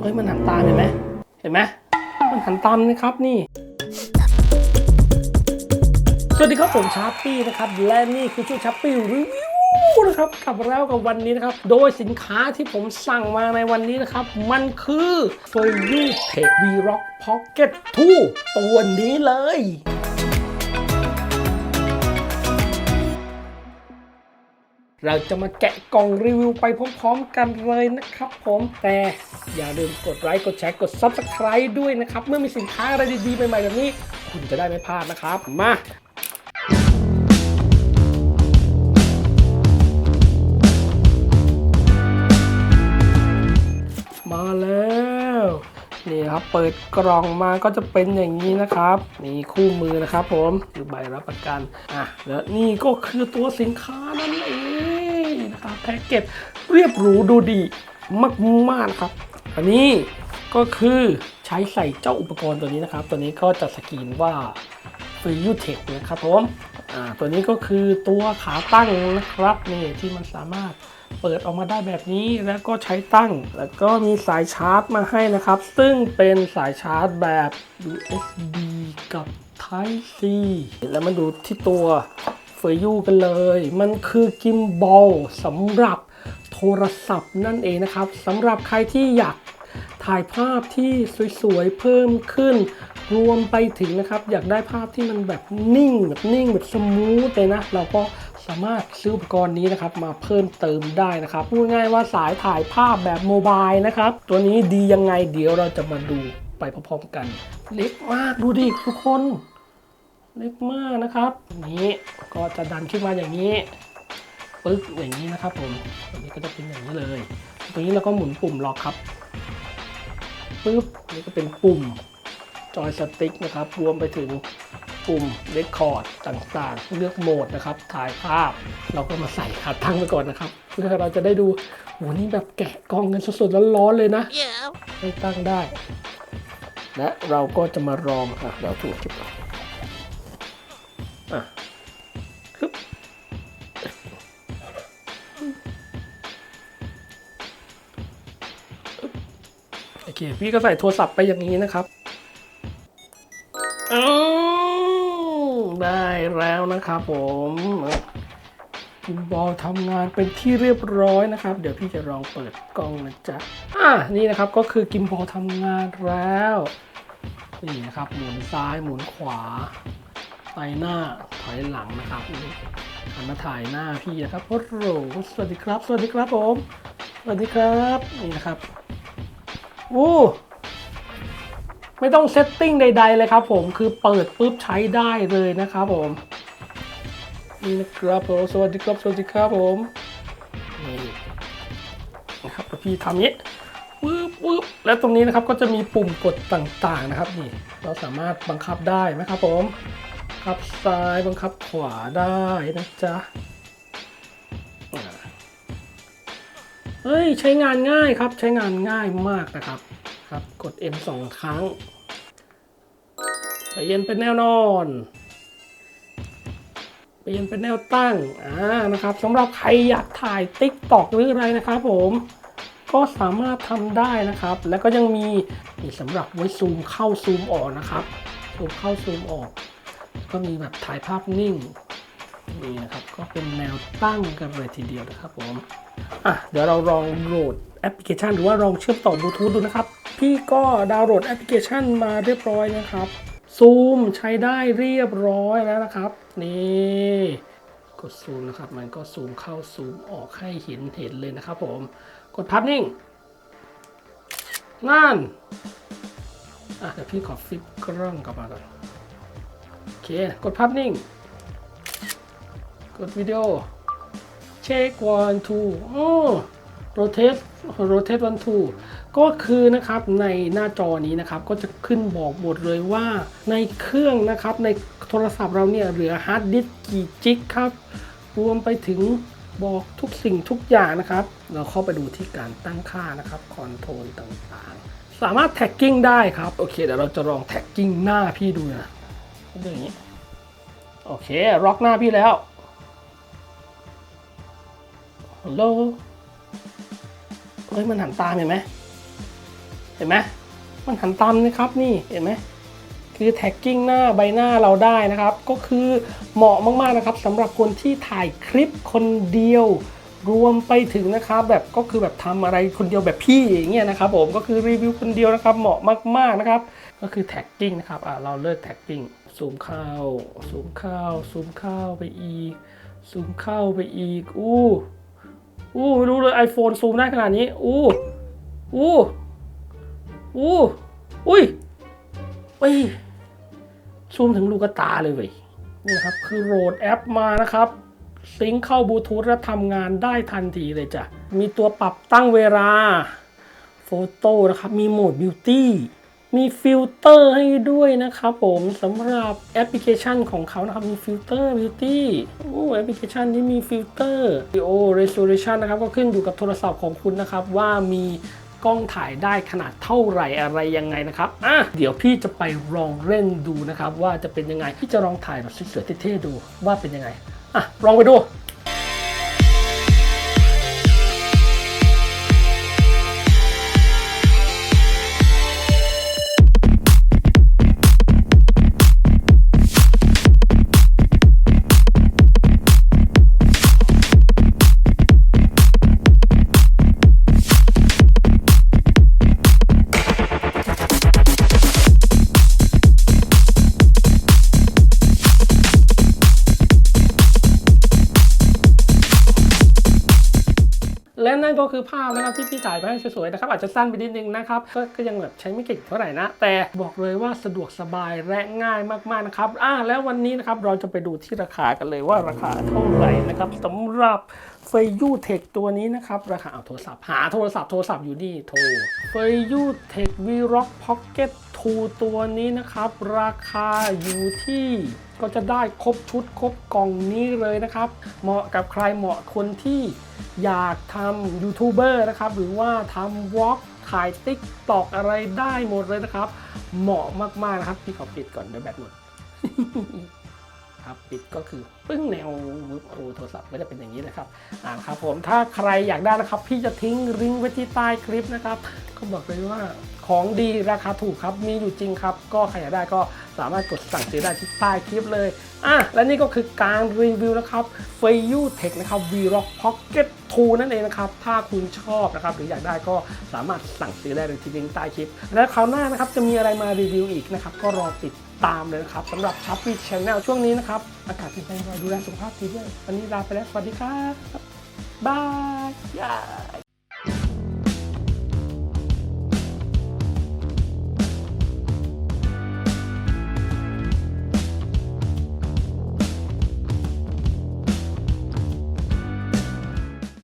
เฮ้ยมันหันตามเห็นไหมเห็นไหมมันหันตามนะครับนี่สวัสดีครับผมชาร์ปี้นะครับและนี่คือช่วงชาร์ปี้รีวิวนะครับกลับแล้วกับวันนี้นะครับ โดยสินค้าที่ผมสั่งมาในวันนี้นะครับ มันคือ f o r You Tech V Rock Pocket 2 ตัวนี้เลย เราจะมาแกะกล่องรีวิวไปพร้อมๆกันเลยนะครับผมแต่อย่าลืมกดไลค์กดแชร์กด Subscribe ด้วยนะครับ เมื่อมีสินค้าอะไรดีๆ ใหม่ๆแบบนี้ คุณจะได้ไม่พลาดนะครับ มามาแล้วนี่ครับเปิดกล่องมาก็จะเป็นอย่างนี้นะครับ มีคู่มือนะครับผมคือใบรับประกันอะแล้วนี่ก็คือตัวสินค้านั่นเอง แพ็กเกจเรียบหรูดูดีมากๆนะครับ อันนี้ก็คือใช้ใส่เจ้าอุปกรณ์ตัวนี้นะครับ ตัวนี้ก็จะสกรีนว่าฟรียูเทคนะครับผมตัวนี้ก็คือตัวขาตั้งนะครับนี่ที่มันสามารถเปิดออกมาได้แบบนี้แล้วก็ใช้ตั้ง แล้วก็มีสายชาร์จมาให้นะครับ ซึ่งเป็นสายชาร์จแบบ USB กับ Type C แล้วมาดูที่ตัว เฟยยูกันเลย มันคือกิมบอลสำหรับโทรศัพท์นั่นเองนะครับสำหรับใครที่อยากถ่ายภาพที่สวยๆ เพิ่มขึ้น รวมไปถึงนะครับ อยากได้ภาพที่มันแบบนิ่ง แบบนิ่งแบบสมูทเลยนะ เราก็สามารถซื้ออุปกรณ์นี้นะครับมาเพิ่มเติมได้นะครับพูดง่ายว่าสายถ่ายภาพแบบโมบายนะครับ ตัวนี้ดียังไงเดี๋ยวเราจะมาดูไปพร้อมๆกัน เล็กมากดูดิทุกคน เล็กมากนะครับนี้ก็จะดันขึ้นมาอย่างนี้ปึ๊กอย่างนี้นะครับผมตัวนี้ก็จะเป็นอย่างนี้เลย ตรงนี้เราก็หมุนปุ่มล็อกครับปึ๊บนี่ก็เป็นปุ่มจอยสติ๊กนะครับ รวมไปถึงปุ่มเรคคอร์ดต่างๆ เลือกโหมดนะครับ ถ่ายภาพ เราก็มาใส่ขาตั้งไปก่อนนะครับ เพื่อเราจะได้ดูโหนี่แบบแกะกล่องกันสดๆร้อนๆเลยนะให้ตั้งได้ และเราก็จะมาลองอะเราถูกจุด พี่ก็ใส่โทรศัพท์ไปอย่างนี้นะครับอ้าวได้แล้วนะครับผมกิมบอลทำงานเป็นที่เรียบร้อยนะครับ เดี๋ยวพี่จะลองเปิดกล้องนะจ๊ะอะนี่นะครับก็คือกิมบอลทำงานแล้วนี่นะครับหมุนซ้ายหมุนขวาไปหน้าถอยหลังนะครับนี่หันมาถ่ายหน้าพี่นะครับโอ้โหสวัสดีครับ สวัสดีครับผม สวัสดีครับนี่นะครับ โอ้ไม่ต้องเซตติ้งใด ๆ เลยครับผมคือเปิดปุ๊บใช้ได้เลยนะครับผมนี่นะครับผมสวัสดีครับสวัสดีครับผมนี่นะครับพี่ทำนี้ปึ๊บปึ๊บแล้วตรงนี้นะครับก็จะมีปุ่มกดต่างๆนะครับนี่เราสามารถบังคับได้นะครับผม บังคับซ้ายบังคับขวาได้นะจ๊ะ เฮ้ยใช้งานง่ายครับใช้งานง่ายมากนะครับครับกด M 2 ครั้งไปเย็นเป็นแนวนอนไปเย็นเป็นแนวตั้งอ่านะครับสำหรับใครอยากถ่ายติ๊กตอกหรืออะไรนะครับผมก็สามารถทำได้นะครับ แล้วก็ยังมีนี่สำหรับไว้ซูมเข้าซูมออกนะครับซูมเข้าซูมออก ก็มีแบบถ่ายภาพนิ่ง นี่นะครับก็เป็นแนวตั้งกันเลยทีเดียวนะครับผมอะเดี๋ยวเราลองโหลดแอปพลิเคชัน หรือว่าลองเชื่อมต่อบลูทูธดูนะครับ พี่ก็ดาวน์โหลดแอปพลิเคชันมาเรียบร้อยนะครับซูมใช้ได้เรียบร้อยแล้วนะครับ นี่กดซูมนะครับ มันก็ซูมเข้าซูมออกให้เห็นเห็นเลยนะครับ ผม กดพับนิ่งนั่นอะเดี๋ยวพี่ขอฟลิปกล้องกลับมาก่อนโอเค กดพับนิ่ง กดวิดีโอ เช็ค one two โอ้ rotate rotate one two ก็คือนะครับในหน้าจอนี้นะครับก็จะขึ้นบอกหมดเลยว่าในเครื่องนะครับในโทรศัพท์เราเนี่ยเหลือฮาร์ดดิสก์กี่จิกครับ รวมไปถึงบอกทุกสิ่งทุกอย่างนะครับ เราเข้าไปดูที่การตั้งค่านะครับคอนโทรลต่างๆ สามารถแท็กกิ้งได้ครับ โอเคเดี๋ยวเราจะลองแท็กกิ้งหน้าพี่ดูนะเป็นอย่างนี้โอเคล็อกหน้าพี่แล้ว ฮัลโหลเฮ้ยมันหันตามเห็นไหมเห็นไหมมันหันตามนะครับนี่เห็นไหมคือแท็กกิ้งหน้าใบหน้าเราได้นะครับ ก็คือเหมาะมากๆนะครับสำหรับคนที่ถ่ายคลิปคนเดียวรวมไปถึงนะครับแบบก็คือแบบทำอะไรคนเดียวแบบพี่อย่างเงี้ยนะครับผมก็คือรีวิวคนเดียวนะครับเหมาะมากๆนะครับ ก็คือแท็กกิ้งนะครับอะเราเลิกแท็กกิ้งซูมเข้าซูมเข้าซูมเข้าไปอีกซูมเข้าไปอีกอู้ อู้รู้เลย iPhone ซูมได้ขนาดนี้ อู้อู้อู้อุ้ยเอ้ยซูมถึงลูกตาเลยเว้ยนี่นะครับ คือโหลดแอปมานะครับซิงเข้าบลูทูธและทำงานได้ทันทีเลยจ้ะ มีตัวปรับตั้งเวลา โฟโต้นะครับ มีโหมดบิวตี้ มีฟิลเตอร์ให้ด้วยนะครับผมสำหรับแอปพลิเคชันของเขานะครับ มีฟิลเตอร์บิวตี้โอ้แอปพลิเคชันที่มีฟิลเตอร์วิดีโอเรสโซลูชันนะครับ ก็ขึ้นอยู่กับโทรศัพท์ของคุณนะครับ ว่ามีกล้องถ่ายได้ขนาดเท่าไหร่อะไรยังไงนะครับ อะ เดี๋ยวพี่จะไปลองเล่นดูนะครับ ว่าจะเป็นยังไง พี่จะลองถ่ายแบบสวยๆเท่ๆดูว่าเป็นยังไง อะ ลองไปดู และนั่นก็คือภาพนะครับที่พี่ถ่ายมาให้สวยๆนะครับอาจจะสั้นไปนิดนึงนะครับกก็ยังแบบใช้ไม่เก่งเท่าไหร่นะ แต่บอกเลยว่าสะดวกสบายและง่ายมากๆนะครับอ่าแล้ววันนี้นะครับเราจะไปดูที่ราคากันเลยว่าราคาเท่าไหร่นะครับสำหรับเฟยูเทคตัวนี้นะครับ ราคาเอาโทรศัพท์หาโทรศัพท์โทรศัพท์อยู่นี่โทรเฟยูเทควีร็อกพ็อกเก็ต2ตัวนี้นะครับ ราคาอยู่ที่ก็จะได้ครบชุดครบกล่องนี้เลยนะครับ เหมาะกับใครเหมาะคนที่อยากทำยูทูบเบอร์นะครับ หรือว่าทำวอล์กถ่ายติ๊กตอกอะไรได้หมดเลยนะครับ เหมาะมากๆนะครับ พี่ขอปิดก่อนเดี๋ยวแบตหมด ครับปิดก็คือปึ้งแนวโอ้โทรศัพท์ก็จะเป็นอย่างนี้นะครับอ่าครับผมถ้าใครอยากได้นะครับ พี่จะทิ้งลิงก์ไว้ที่ใต้คลิปนะครับ ก็บอกเลยว่าของดีราคาถูกครับมีอยู่จริงครับ ก็ใครอยากได้ก็สามารถกดสั่งซื้อได้ที่ใต้คลิปเลยอะและนี่ก็คือการรีวิวนะครับ f a y u Tech นะครับ V-Rock Pocket 2นั่นเองนะครับ ถ้าคุณชอบนะครับหรืออยากได้ก็สามารถสั่งซื้อได้เลยที่ลิงก์ใต้คลิป และคราวหน้านะครับจะมีอะไรมารีวิวอีกนะครับ ก็รอติด ตามเลยนะครับสำหรับ s h o p ปี้ Channel ช่วงนี้นะครับ อากาศเป็นไปดูแลสุขภาพดีด้วย วันนี้ลาไปแล้ว สวัสดีครับบาย